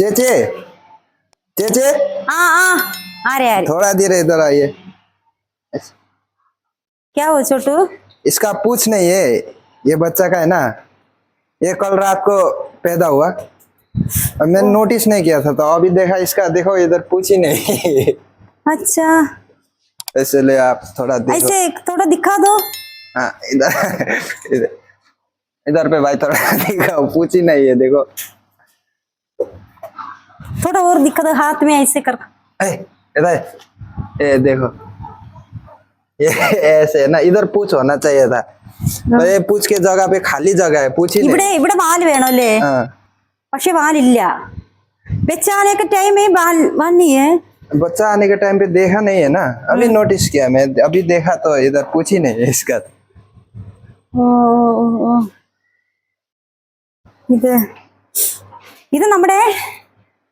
चेचे? चेचे? आ आ आ रहे आ रहे। थोड़ा धीरे इधर आइए। क्या हो छोटू? इसका पूछ नहीं है। ये बच्चा का है ना। ये कल रात को पैदा हुआ। और मैंने नोटिस नहीं किया था तो अभी देखा इसका देखो इधर पूछ ही नहीं। अच्छा। ऐसे ले आप थोड़ा ऐसे थोड़ा दिखा दो। हाँ इधर। इधर पे भाई थोड़ा दिखाओ पूछ ही नहीं है देखो। थोड़ा और दिखा दो हाथ में ऐसे कर ए, इधर ये देखो ये ऐसे है ना इधर पूछ होना चाहिए था पर ये पूछ के जगह पे खाली जगह है पूछ ही ഇവിടെ नहीं ഇവിടെ വാല് വേണം അല്ലേ हाँ പക്ഷെ വാലില്ല വെച്ചാനൊക്കെ ടൈമേ വാൽ വന്നിയേ बच्चा आने के टाइम पे देखा नहीं है ना अभी नोटिस किया मैं अभी देखा तो इधर पूछ ही नहीं है इसका ഓ ഓ, ഓ. ഇത് ഇത് നമ്മുടെ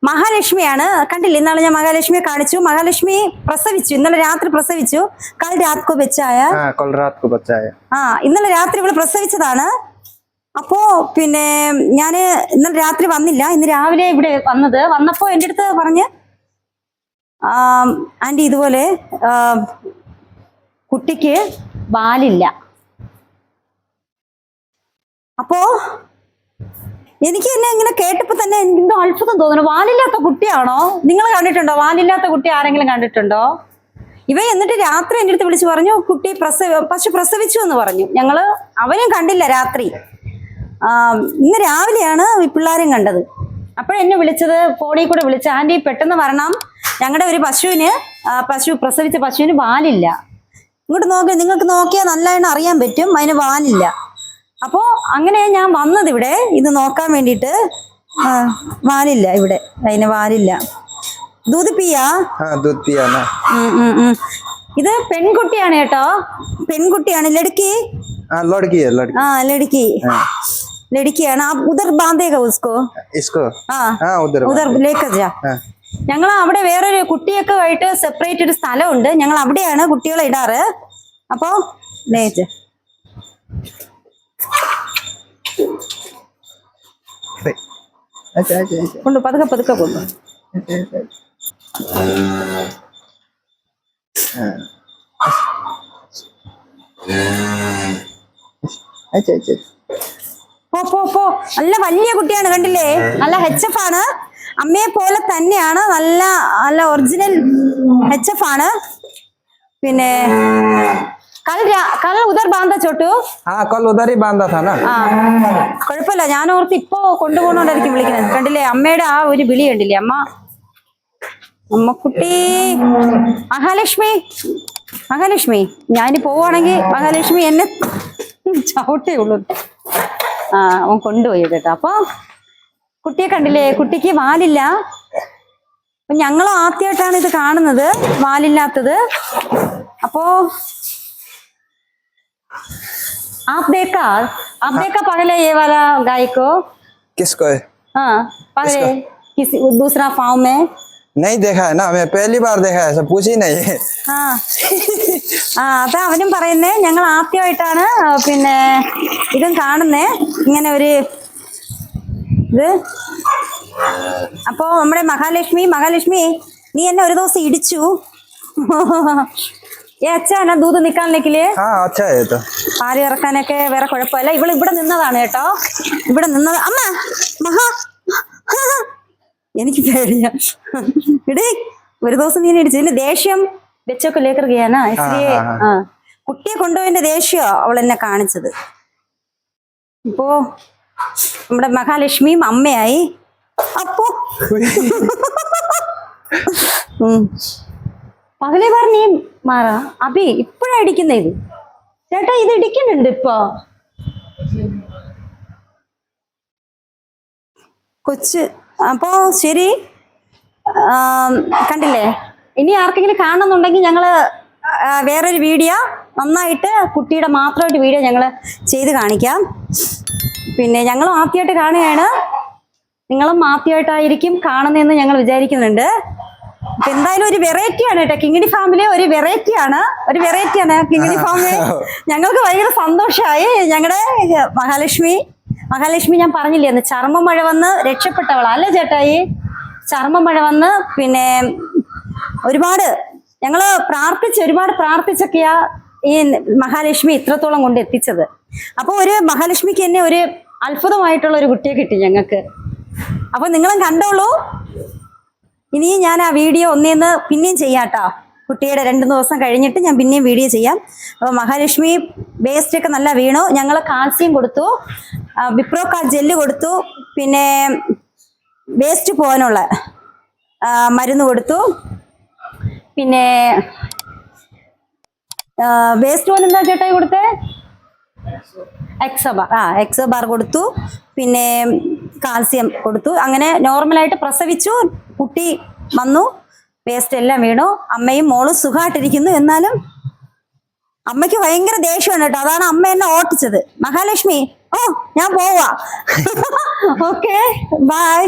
മഹാലക്ഷ്മിയാണ്. കണ്ടില്ലേ? ഇന്നാണ് ഞാൻ മഹാലക്ഷ്മിയെ കാണിച്ചു. മഹാലക്ഷ്മി പ്രസവിച്ചു. ഇന്നലെ രാത്രി പ്രസവിച്ചു. കൽ രാത് കോ ആ ഇന്നലെ രാത്രി ഇവിടെ പ്രസവിച്ചതാണ്. അപ്പോ പിന്നെ ഞാൻ ഇന്നലെ രാത്രി വന്നില്ല. ഇന്ന് രാവിലെ ഇവിടെ വന്നത്. വന്നപ്പോ എന്റെ അടുത്ത് പറഞ്ഞ് ആന്റി ഇതുപോലെ കുട്ടിക്ക് ബാലില്ല. അപ്പോ എനിക്ക് തന്നെ ഇങ്ങനെ കേട്ടപ്പോ തന്നെ എനിക്ക് എന്തോ അത്ഭുതം തോന്നുന്നു. വാലില്ലാത്ത കുട്ടിയാണോ? നിങ്ങൾ കണ്ടിട്ടുണ്ടോ? വാലില്ലാത്ത കുട്ടി ആരെങ്കിലും കണ്ടിട്ടുണ്ടോ? ഇവ എന്നിട്ട് രാത്രി എന്റെ അടുത്ത് വിളിച്ച് പറഞ്ഞു കുട്ടി പ്രസവ പശു പ്രസവിച്ചു എന്ന് പറഞ്ഞു. ഞങ്ങൾ അവനും കണ്ടില്ല രാത്രി. ഇന്ന് രാവിലെയാണ് ഈ പിള്ളേരും കണ്ടത്. അപ്പോഴെന്നെ വിളിച്ചത് ഫോണിൽ കൂടെ വിളിച്ച് ആന്റി പെട്ടെന്ന് വരണം. ഞങ്ങളുടെ ഒരു പശുവിന് പശു പ്രസവിച്ച പശുവിന് വാലില്ല. ഇങ്ങോട്ട് നോക്കി നിങ്ങൾക്ക് നോക്കിയാൽ നല്ലതായിട്ട് അറിയാൻ പറ്റും അതിന് വാലില്ല. അപ്പോ അങ്ങനെ ഞാൻ വന്നത് ഇവിടെ ഇത് നോക്കാൻ വേണ്ടിയിട്ട് വാലില്ല ഇവിടെ. അതിന് വാലില്ല. ദൂത് പിയാ ഇത് പെൺകുട്ടിയാണ് കേട്ടോ. പെൺകുട്ടിയാണ്. ലടുക്കി ആ ലടുക്കി ലടുക്കിയാണ് ഉദർ ബാന്തേക ഉസ്കോ? ഇസ്കോ ആ. ഞങ്ങൾ അവിടെ വേറൊരു കുട്ടിയൊക്കെ ആയിട്ട് സെപ്പറേറ്റ് ഒരു സ്ഥലമുണ്ട്. ഞങ്ങൾ അവിടെയാണ് കുട്ടികളെ ഇടാറ്. അപ്പോ ലേറ്റ് கொண்டு பதுக்க பதுக்க கொண்டு പോ പോ പോ നല്ല വലിയ കുട്ടിയാണ് കണ്ടില്ലേ നല്ല ഹെച്ച് എഫ് ആണ് അമ്മയെ പോലെ തന്നെയാണ് നല്ല നല്ല ഒറിജിനൽ ഹെച്ച് എഫ് ആണ് പിന്നെ കൽ കൽ ഉദർ ബാന്ധ ചോട്ടു. ആ കൽ ഉദറി ബാന്ധ ആ. കുഴപ്പമില്ല ഞാൻ ഓർത്ത് ഇപ്പോ കൊണ്ടുപോകണോണ്ടായിരിക്കും വിളിക്കുന്നത്. കണ്ടില്ലേ അമ്മയുടെ ആ ഒരു വിളി കണ്ടില്ലേ അമ്മ? അമ്മക്കുട്ടി. മഹാലക്ഷ്മി. മഹാലക്ഷ്മി ഞാൻ പോവാണെങ്കിൽ മഹാലക്ഷ്മി എന്നെ ചവിട്ടേ ഉള്ളൂ. ആ അവൻ കൊണ്ടുപോയി കേട്ടോ. അപ്പൊ കുട്ടിയെ കണ്ടില്ലേ കുട്ടിക്ക് വാലില്ല. ഞങ്ങൾ ആദ്യമായിട്ടാണ് ഇത് കാണുന്നത് വാലില്ലാത്തത്. അപ്പോ आप देखा आप देखा पहले ये वाला गाय को किसको है हाँ पहले किसी दूसरा फार्म में नहीं देखा है ना मैं पहली बार देखा है ऐसा पूछ ही नहीं है ആ ആ അത് അവനും പറയുന്നേ ഞങ്ങൾ ആദ്യമായിട്ടാണ് ആ, പിന്നെ ഇതും കാണുന്നേ ഇങ്ങനെ ഒരു ഇത് അപ്പോ നമ്മുടെ മഹാലക്ഷ്മി മഹാലക്ഷ്മി നീ എന്നെ ഒരു ദിവസം ഇടിച്ചു ഏ അച്ഛാ എന്നാ ദൂത് നിൽക്കാനില്ലെങ്കില് हाँ अच्छा है ये तो പാല് ഇറക്കാനൊക്കെ വേറെ കുഴപ്പമില്ല ഇവൾ ഇവിടെ നിന്നതാണ് കേട്ടോ ഇവിടെ നിന്നത് അമ്മ മഹാ എനിക്ക് പേടിയാ ഇടേ ഒരു ദിവസം നീ ഇടിച്ചു ഇതിന്റെ ദേഷ്യം വെച്ചൊക്കെ ലേക്കർ ചെയ്യാനാ ഇസ്ലിയെ ആ, ആ കുട്ടിയെ കൊണ്ടുപോയതിന്റെ ദേഷ്യമോ അവൾ എന്നെ കാണിച്ചത് ഇപ്പോ നമ്മുടെ മഹാലക്ഷ്മിയും അമ്മയായി അപ്പോ ഉം. പകലേ പറഞ്ഞേ മാറാ. അബി ഇപ്പഴാ ഇടിക്കുന്നേ ഇത് ചേട്ടാ ഇത് ഇടിക്കുന്നുണ്ട് ഇപ്പൊ. കൊച്ച് അപ്പോ ശരി. കണ്ടില്ലേ? ഇനി ആർക്കെങ്കിലും കാണുന്നുണ്ടെങ്കിൽ ഞങ്ങൾ വേറൊരു വീഡിയോ നന്നായിട്ട് കുട്ടിയുടെ മാത്രമായിട്ട് വീഡിയോ ഞങ്ങൾ ചെയ്ത് കാണിക്കാം. പിന്നെ ഞങ്ങളും ആദ്യമായിട്ട് കാണുകയാണ്. നിങ്ങളും ആദ്യമായിട്ടായിരിക്കും കാണുന്നതെന്ന് ഞങ്ങൾ വിചാരിക്കുന്നുണ്ട്. എന്തായാലും ഒരു വെറൈറ്റി ആണ് കേട്ടോ. കിങ്ങിണി ഫാമിലി ഒരു വെറൈറ്റി ആണ്. ഒരു വെറൈറ്റി ആണ്. കിങ്ങിണി ഫാമിലി ഞങ്ങൾക്ക് ഭയങ്കര സന്തോഷമായി ഞങ്ങളുടെ മഹാലക്ഷ്മി മഹാലക്ഷ്മി ഞാൻ പറഞ്ഞില്ലേ അന്ന് ചർമ്മ മഴ വന്ന് രക്ഷപ്പെട്ടവളാ. അല്ലേ ചേട്ടായി? ചർമ്മമഴ വന്ന് പിന്നെ ഒരുപാട് ഞങ്ങൾ പ്രാർത്ഥിച്ച് ഒരുപാട് പ്രാർത്ഥിച്ചൊക്കെയാ ഈ മഹാലക്ഷ്മി ഇത്രത്തോളം കൊണ്ട് എത്തിച്ചത്. അപ്പൊ ഒരു മഹാലക്ഷ്മിക്ക് തന്നെ ഒരു അത്ഭുതമായിട്ടുള്ള ഒരു കുട്ടിയെ കിട്ടി ഞങ്ങൾക്ക്. അപ്പൊ നിങ്ങളും കണ്ടോളൂ. ഇനിയും ഞാൻ ആ വീഡിയോ ഒന്നേന്ന് പിന്നെയും ചെയ്യാട്ടോ കുട്ടിയുടെ രണ്ട് ദിവസം കഴിഞ്ഞിട്ട് ഞാൻ പിന്നെയും വീഡിയോ ചെയ്യാം. അപ്പോൾ മഹാലക്ഷ്മി വേസ്റ്റ് ഒക്കെ നല്ല വീണു. ഞങ്ങൾ കാൽസ്യം കൊടുത്തു. വിപ്രോക്കാൾ ജെല്ല് കൊടുത്തു. പിന്നെ വേസ്റ്റ് പോകാനുള്ള മരുന്ന് കൊടുത്തു. പിന്നെ വേസ്റ്റ് പോകാൻ എന്താ ചേട്ടായി കൊടുത്തേ? എക്സോബാർ ആ എക്സോബാർ കൊടുത്തു. പിന്നെ കാൽസ്യം കൊടുത്തു. അങ്ങനെ നോർമലായിട്ട് പ്രസവിച്ചു. കുട്ടി വന്നു. വേസ്റ്റ് എല്ലാം വീണു. അമ്മയും മോളും സുഖമായിട്ടിരിക്കുന്നു എന്നാലും അമ്മയ്ക്ക് ഭയങ്കര ദേഷ്യമാണ് കേട്ടോ. അതാണ് അമ്മ എന്നെ ഓട്ടിച്ചത്. മഹാലക്ഷ്മി ഓ ഞാൻ പോവാ. Okay bye